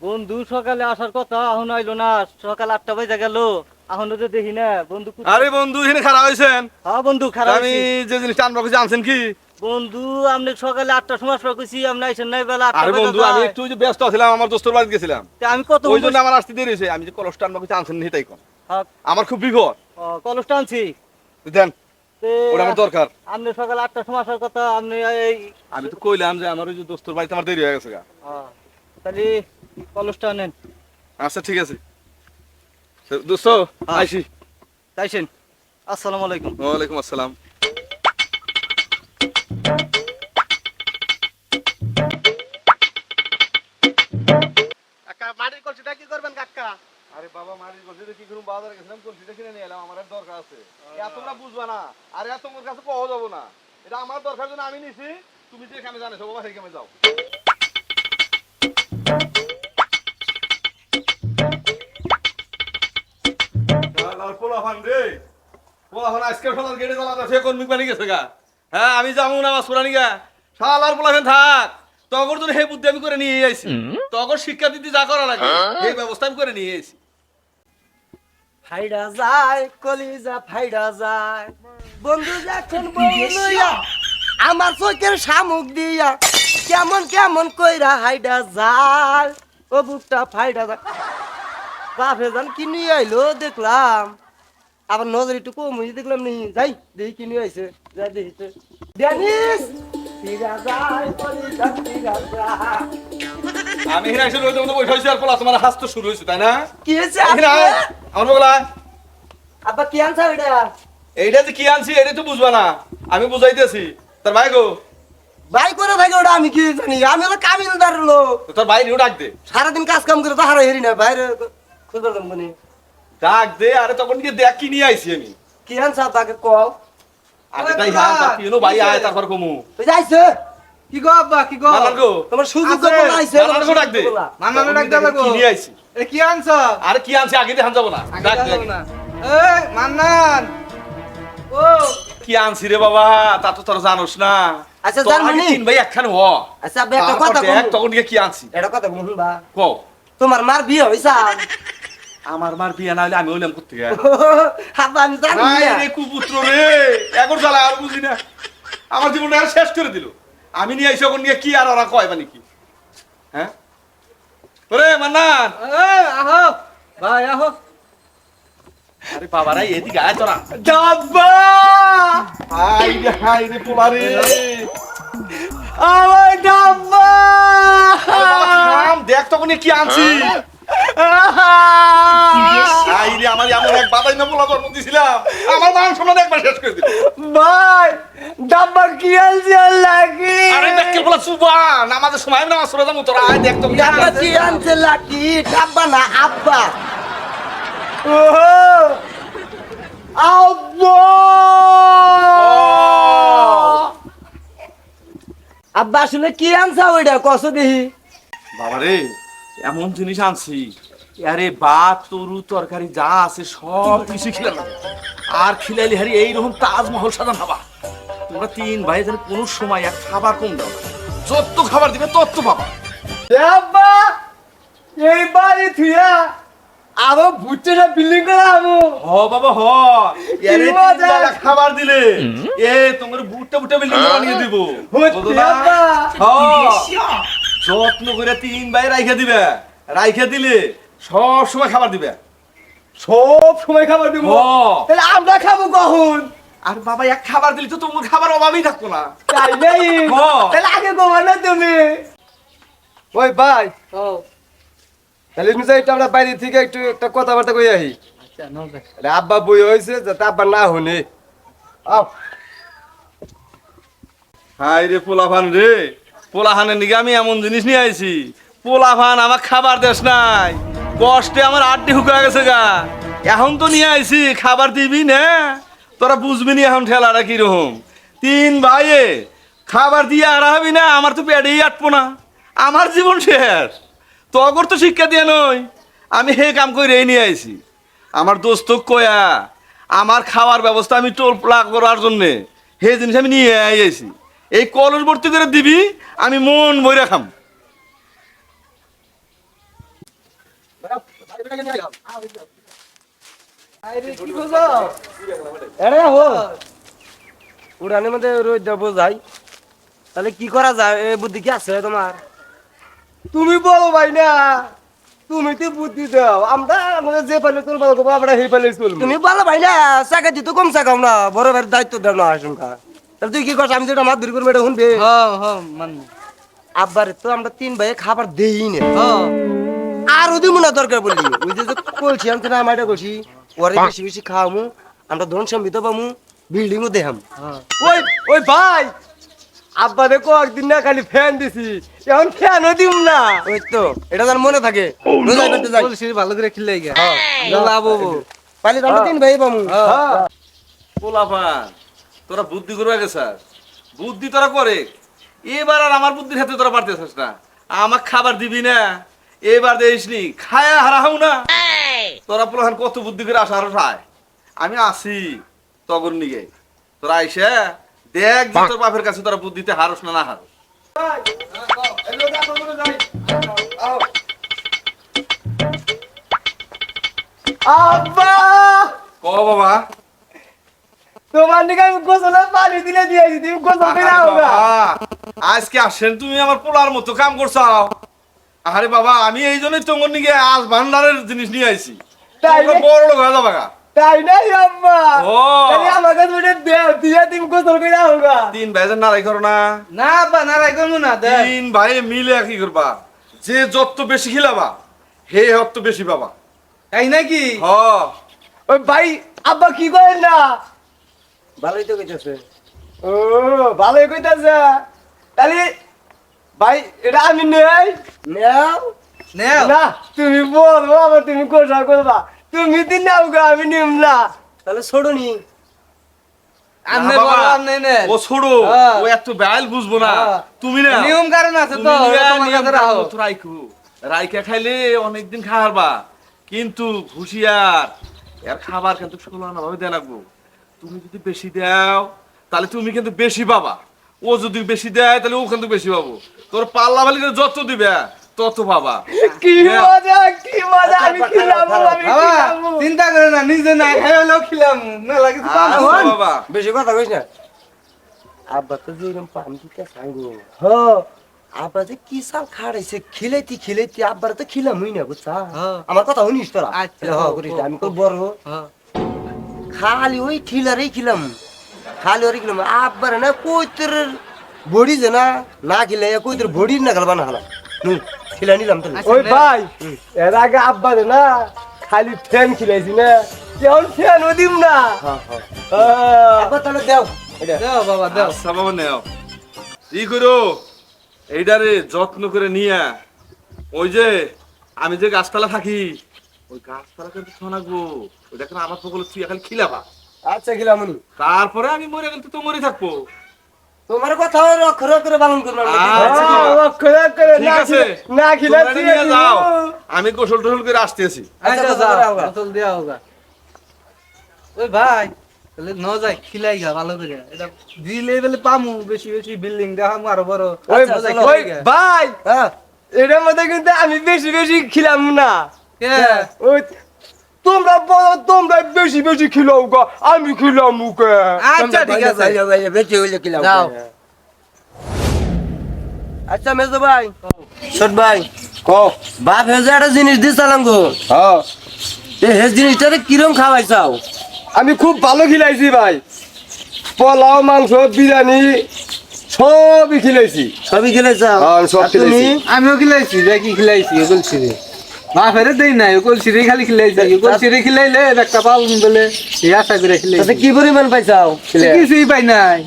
বন্ধু সকালে আসার কথা এখন আইলো না। সকাল আটটা বাজে গেল। এখনও তো দেখি না। বন্ধু আরে বন্ধু এখানে খারাপ হয়েছেন হ্যাঁ বন্ধু খারাপ আমি যে জিনিসটা আনব কিছু আনছেন কি? বন্ধু আপনি সকালে আটটার সময় আসবার কইছি আপনি আইসেন নাই বেলা আরে বন্ধু আমি একটু যে ব্যস্ত ছিলাম আমার দোস্তর বাড়িতে গেছিলাম। আমি কত ওই জন্য আমার আসতে দেরি হয়েছে আমি যে কলসটা আনব কিছু আনছেন নি তাই কম হ্যাঁ, আমার খুব বিপদ। কলসটা আনছি দেন ওটা আমার দরকার। আপনি সকাল আটটার সময় আসার কথা আপনি এই আমি তো কইলাম যে আমার ওই যে দোস্তর বাড়িতে আমার দেরি হয়ে গেছে গা। তাহলে কলসটা নেন। আচ্ছা ঠিক আছে। দোস্ত হ্যাঁ। আইসি। তাইছেন আসসালামু আলাইকুম। ওয়ালাইকুম আসসালাম। কাকা মাটির কলসিটা কি করবেন কাকা? আরে বাবা মারির কলসিটা কি করুম? বাজারে গেছিলাম কলসিটা কিনে নিয়ে এলাম আমার দরকার আছে। এত তোমরা বুঝবা না। আর এত তোমার কাছে পাওয়া যাব না। এটা আমার দরকার জন্য আমি নিছি। তুমি যে এখানে জানিস বাবা সেখানে যাও। শালার রে। পোলাপান আজকে সকাল গেটে জ্বালা সে কর্মিক বানি গেছে গা? হ্যাঁ আমি যাব না মাছ পুরানি গা। শালার পোলাপান থাক। তগর জন্য হে বুদ্ধি আমি করে নিয়ে আইছি। তগর শিক্ষা দিতে যা করা লাগে এই ব্যবস্থা আমি করে নিয়ে আইছি। ফাইডা যায় কলিজা ফাইডা যায়। বন্ধু যখন বলুয়া আমার চোখের শামুক দিয়া। কেমন কেমন কইরা হাইডা যায় ও বুকটা ফাইডা যায়। বাপে জান কি নিয়ে আইলো দেখলাম। আবার নজর একটু কম হয়েছে দেখলাম নি যাই দেখি কি নিয়ে আইছে যা ফিরা যায় আমি এখানে এসে রয়েছে মতো বসে হয়েছি আর পোলা তোমার হাস তো শুরু হয়েছে তাই না? কি হয়েছে আমার বগলা আব্বা কি আনছা ওইটা? এইটা যে কি আনছি এটা তো বুঝবা না। আমি বুঝাইতেছি তোর ভাই গো। ভাই করে থাকে ওটা আমি কি জানি? আমি হলো কামিলদার লোক তোর ভাই ডাক দে। সারাদিন কাজ কাম করে তো হারা হেরি না বাইরে খুঁজবার দাম মানে ডাক দে আরে তখন গিয়ে দেখ কি নিয়ে আইছি আমি। কি আনছা তাকে কও? আগে তাই হ্যাঁ তার কি হলো ভাই আয় তারপর কমু ওই যে কি গো আব্বা কি গো? গো তোমার সুযোগ যখন আইছে গো ডাক দে। মানানো ডাক দে তখন কি নিয়ে আইছি? এ কি আনছ? আরে কি আনছি আগে দেখান যাব না। ডাক দে। এ মান্নান। ও। কি আনছি রে বাবা তা তো তোর জানোস না। আচ্ছা, তোর জানব আগে নি? তিন ভাই একখান হ। আচ্ছা একটা কথা কম। তখন কি আনছি। এটা কথা শুনবা। কও। তোমার মার বিয়ে হইছা। আমার মার বিয়ে না হলে আমি হইলাম করতে আমি জানি রে কুপুত্র রে এখন জ্বালা আর বুঝি না। আমার জীবনটা আর শেষ করে দিল। আমি নিয়ে আইসি ওখান নিয়ে কি আর ওরা কয় মানে কি হ্যাঁ? ওরে মান্নান! আহো! ভাই আহো! আরে বাবারা এদিকে আয় তোরা। ডাব্বা হাই রে হাই রে পোলা আমার ডাব্বা আরে বাবা, থাম, দেখ তখন কি আনছি। হাই রে আমার এমন এক বাদাই না পোলা জন্ম দিছিলাম। আমার মান সম্মান একবার শেষ করে দিল ভাই ডাব্বা কি লাগি আরে কে সুবান আমাদের সময় তোরা আয় দেখ আব্বা কি আনছে লাকি? আব্বা না আব্বা। ও আব্বা! আব্বা আসলে কি আনছা ওইটা? কস দেখি। বাবারে এমন জিনিস আনছি। আরে ভাত তরু তরকারি যা আছে সব কিছু খিলাম আর খিলাইলে হারি এইরকম তাজমহল সাজান খাবা তোমরা তিন ভাই যেন কোনো সময় এক খাবার কম দাও। যত খাবার দিবে তত পাবা। আব্বা এই বাড়ি থুয়া আরও ভুট্টে সব বিল্ডিং করে আমু হ বাবা হ। এরে খাবার দিলে। এ তোমার বুটটা বুটটা বিল্ডিং বানিয়ে দিব। হচ্ছে বুঝো হ। যত্ন করে তিন ভাই রাইখে দিবে। রাইখে দিলে সব সময় খাবার দিবে। সব সময় খাবার দিব? তাহলে আমরা খাব কখন? আর বাবা এক খাবার দিলে তো তোমার খাবার অভাবই থাকতো না। তাই নেই তাহলে আগে কমান না তুমি। ওই ভাই। ও। তাহলে আমরা বাইরে থেকে একটু একটা কথাবার্তা কই আহি। আচ্ছা আব্বা বই হয়েছে যাতে আব্বা না শুনে। আও। হাই রে পোলাভান রে। পোলাহানের নিকে আমি এমন জিনিস নিয়ে আইছি। পোলাভান আমার খাবার দেশ নাই। কষ্টে আমার আড্ডি হুকা গেছে গা। এখন তো নিয়ে আইছি, খাবার দিবি না। তোরা বুঝবি নি এখন ঠেলাটা কীরকম। তিন ভাইয়ে, খাবার দিয়ে আর হবি না, আমার তো পেটেই আটবো না। আমার জীবন শেষ। তগর তো শিক্ষা দিয়ে নই। আমি হে কাম করে নিয়ে আইছি। আমার দোস্ত কয়া, আমার খাওয়ার ব্যবস্থা আমি টোল প্লাগ করার জন্যে হে জিনিস আমি নিয়ে আইছি। এই কলস ভর্তি করে দিবি আমি মন বইরা খাম। উড়ানের মধ্যে রোদ দেবো যাই। তাহলে কি করা যায়? এ বুদ্ধি কি আছে তোমার? তুমি বলো ভাই না তুমি তো বুদ্ধি দাও। আমরা আমাদের যে পালে চলবো আমরা সেই পালে চলবো। তুমি বলো ভাই না চাকা দিতে কম চাকাও না বড় ভাইয়ের দায়িত্ব দাও না আশঙ্কা। তাহলে তুই কি করছ? আমি যেটা মাছ ধরি করব এটা শুনবে? আব্বারে তো আমরা তিন ভাই খাবার দেই না। হ্যাঁ আর ওদি মনে দরকার বললি ওই যে কলছি আনতে না আমার এটা কলছি ওরে বেশি বেশি খাওয়ামু আমরা ধন সম্বিত পামু বিল্ডিংও দেখাম। হ্যাঁ ওই ওই ভাই আব্বা দেখো একদিন না খালি ফ্যান দিছি। এখন ফ্যানও দিম না। ওই তো এটা যেন মনে থাকে। রোজাই করতে যাই। বলছি ভালো করে খেলে গিয়া লাভ হব। পালি তো আমরা তিন ভাই পামু। পোলাপান। তোরা বুদ্ধি করে গেছে বুদ্ধি তোরা করে। এবার আর আমার বুদ্ধির হাতে তোরা পারতেছিস না। আমার খাবার দিবি না। এবার দেখিসনি খায়া হারাহাও না। তোরা পোলাহান কত বুদ্ধি করে আসা আরও খায় আমি আসি তগর নিগে। তোরা আইসে দেখ তোর বাপের কাছে তোরা বুদ্ধিতে হারস না না হারস। আব্বা! ক বাবা? তোমার দিকে আমি গোসলে পানি দিলে দিয়েছি তুমি গোসল আরে বাবা, আজকে আসেন তুমি আমার পোলার মতো কাম করছাও আরে বাবা আমি এই জন্যই তোমার নিগে আজ ভান্ডারের জিনিস নিয়ে আইছি? বড় লোক হয়ে যাবা তাই নাই দেও দিয়ে তুমি গোসল করে আওগা তিন ভাই যে নারাই করো না। না বা না করব না তিন ভাই মিলে কি করবা। যে যত বেশি খিলাবা হে অত বেশি পাবা। তাই নাকি? হ। ওই ভাই আব্বা কি করেন না? ভালোই তো কইতেছে। ও ভালোই কইতাছে। তাহলে ভাই এটা আমি নেই। নেও। নেও। না তুমি বলব আবার তুমি করবা। তুমি দিন আওগা আমি নিম না। তাহলে আমনে না আমনে নে ও ছোড়ো হ্যাঁ। ও এত বেল বুঝব না। হ্যাঁ। তুমি না নিয়ম কারণ আছে তো তুমি ওটা নিয়া তোমার কাছে রাখো। কানুন তো খাইলে অনেকদিন খাওয়ারবা। কিন্তু হুঁশিয়ার এর খাবার কিন্তু ষোলানা ভাবে দেয়া লাগবো। তুমি যদি বেশি দাও তাহলে তুমি কিন্তু বেশি পাবা। ও যদি বেশি দেয় তাহলে ও কিন্তু বেশি পাবো। তোর পাল্লা বালি করে যত দিবে তত পাবা। কি মজা কি মজা আমি খিলাম আমি বাবা চিন্তা করে না নিজে না খাই হলেও খিলাম। না লাগে আচ্ছা বাবা। বেশি কথা কইস না। আব্বা তো যে এরকম পানি দিতে চাইব। হ্যাঁ আব্বা যে কি সাল খাড়াইছে খিলাইতি খিলাইতি আব্বার তো খিলামই না বুঝছা? হ্যাঁ। আমার কথা শুনিস তোরা? আচ্ছা, হ হ্যাঁ, করিস হ্যাঁ, আমি তো বড়। হ্যাঁ খালি ওই খিলারেই খিলাম। খালি ওরে খিলাম। আব্বার না কইতর বড়ি যে না না খিলে কইতর বড়ি না গেল বানা হালা নু খিলা নিলাম তো ওই ভাই এর আগে আব্বা না খালি ফ্যান খিলাইছি না কেমন ফ্যান ও দিম না। হ্যাঁ। আব্বা তাহলে দেও। দাও বাবা দাও। আচ্ছা বাবা নেও। ই করো এইটারে যত্ন করে নিয়া ওই যে আমি যে গাছতলা থাকি ওই গাছতলা কিন্তু শোনাগো কেন আমার পকলে তুই খালি খিলাবা। আচ্ছা খিলামনি তারপরে আমি মরে গেলে তো মরে থাকব। তোমার কথা অক্ষর অক্ষরে পালন করব। আচ্ছা। হ্যাঁ, অক্ষরে অক্ষরে ঠিক না আছে। না খিলা যাও। আমি গোসল টোসল করে আসতেছি। আচ্ছা আচ্ছা, যাও দাও, দাও। দেওয়া হোগা ওই ভাই তাহলে ন যাই খিলাই গা ভালো করে। এটা দিলে বলে পামু বেশি বেশি বিল্ডিং দেখামু আরও বড়। ওই আচ্ছা, ওই। ভাই হ্যাঁ। এটার মধ্যে কিন্তু আমি বেশি বেশি খিলাম না? ওই তোমরা বলো তোমরা বেশি বেশি খিলাও গা আমি খিলাম মুখে আচ্ছা ঠিক আছে ভাইয়া, হইলে খিলাম যাও। আচ্ছা মেজো ভাই ছোট ভাই বাপ হেজে একটা জিনিস দিছিলাম গো হ্যাঁ হে জিনিসটাতে কিরম খাওয়াইছাও আমি খুব ভালো খিলাইছি ভাই পোলাও মাংস বিরিয়ানি সবই খিলাইছি সবই খেলেছি। আমিও খিলাইছি দেখি খিলাইছি কলছি বাপেরে দেই নাই কলছি রে খালি খিলাইছি কলছি রে খিলাইলে একটা পালন বলে এই আশা করে তাতে খিলাইছি কি পরিমাণ পাইছাও? কিছুই পাই নাই।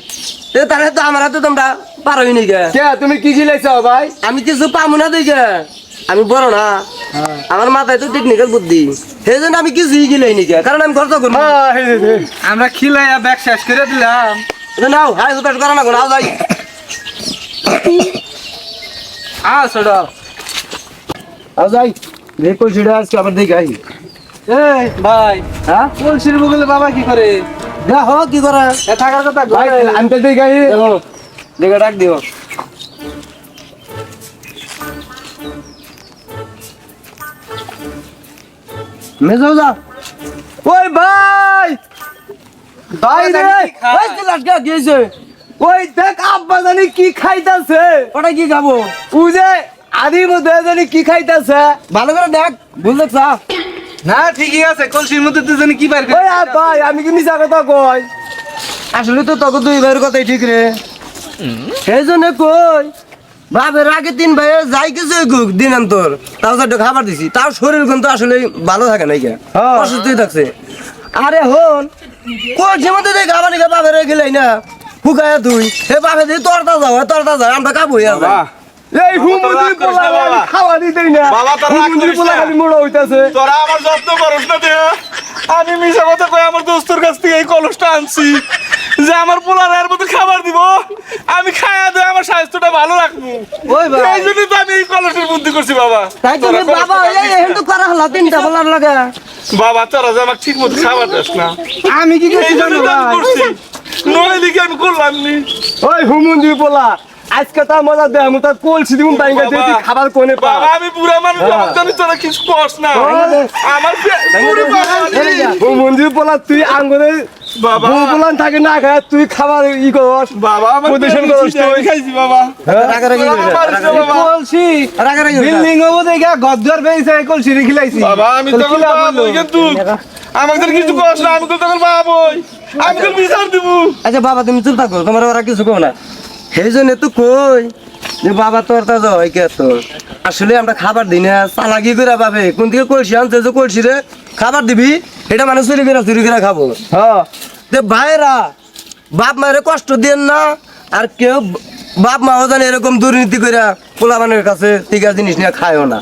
তাহলে তো আমার তো তোমরা পারোই নি গে। তুমি কি খিলাইছো ভাই? আমি কিছু পামু না দিকে আমি বড় না। আমার মাথায় তো টেকনিক্যাল বুদ্ধি। সেই জন্য আমি কিছুই গিলাই নি কারণ আমি খরচ করব। হ্যাঁ। আমরা খিলাইয়া ব্যাগ শেষ করে দিলাম। নাও হাই সুপার করা না নাও যাই। আ ছোট। আও যাই। দেখো সেটা আজকে আবার দেখাই এই ভাই হ্যাঁ? কলসির বগলে বাবা কি করে? দেখো কি করা এ থাকার কথা ভাই আমি তো দেখো দেখে ডাক দিও। মেজো যা ওই ভাই! ভাই রে! ওই তো দেখ আব্বা জানি কি খাইতাছে। ওটা কি খাব? ও মধ্যে জানি কি খাইতাছে? ভালো করে দেখ না ঠিকই আছে কলসির মধ্যে তুই জানি কি ওই ভাই আমি কি মিছা কথা কই? আসলে তো তোকে দুই ভাইয়ের কথাই ঠিক রে। সেই জন্য কই বাপের আগে তিন ভাইয়ের যাই কিছু গুক দিনান্তর তাও চারটে খাবার দিছি। তার শরীর কিন্তু আসলে ভালো থাকে নাই কে হ্যাঁ। অসুস্থই থাকছে। আরে হন যেমন খাবার নিকে বাপের গেলাই না হুকায় তুই। হে বাপে দিয়ে তরতা যাও তরতা যাও আমরা কাবু যাই এই করিস পোলা। খাওয়া দিতেই না। করিস পোলা না। খালি মোড়া হইতাছে। তোরা আমার যত্ন করস না দেয়া। আমি মিশা কথা কই আমার দোস্তর কাছ থেকে এই কলসটা আনছি যে আমার পোলার এর মতো খাবার দিব। আমি খায়া দে আমার স্বাস্থ্যটা ভালো রাখব। ওই ভাই। এই জন্য তো আমি এই কলসের বুদ্ধি করছি বাবা। তাই তুমি বাবা এই তো করা হলো তিনটা বলার লাগে। বাবা তোরা যে আমাকে ঠিক মতো খাবার দিস না। আমি কি করছি জন্য জানো ভাই? করছি। নইলে কি আমি করলাম নি? ওই হুমুন্দির পোলা আজকে তার মজা দেয় আমি দিমু তুই খাবার কোনে পা বাবা আমি বুড়া মানুষ আমার জানি তোরা কিছু করস না। আমার বুড়ি পোলা তুই বাবা। থাকে না খায় তুই খাবার ই করস। বাবা পেট করস তুই। খাইছি বাবা। রাগারাগি রাগারাগি- কলসি রাগারাগি করিস বিল্ডিং দেখে গদ্দার পেয়েছে কলসি খিলাইছি বাবা আমি বাবা কিন্তু। আমাদের কিছু কষ্ট না আমি তো তখন বাবা আমি তো বিচার দিব। আচ্ছা বাবা তুমি চুপ থাকো তোমার ওরা কিছু কো না। সেই জন্য তো কই যে বাবা তোর তা হয় কে তো আসলে আমরা খাবার দিই না চালাকি করে পাবে কোন দিকে কলসি আনছে যে কলসি রে? খাবার দিবি? এটা মানে চুরি করে চুরি করে খাব। হ্যাঁ তে ভাইরা বাপ মায়ের কষ্ট দেন না আর কেউ বাপ মাও জানে এরকম দুর্নীতি করে পোলা মানের কাছে টিকা জিনিস নিয়ে খায়ও না।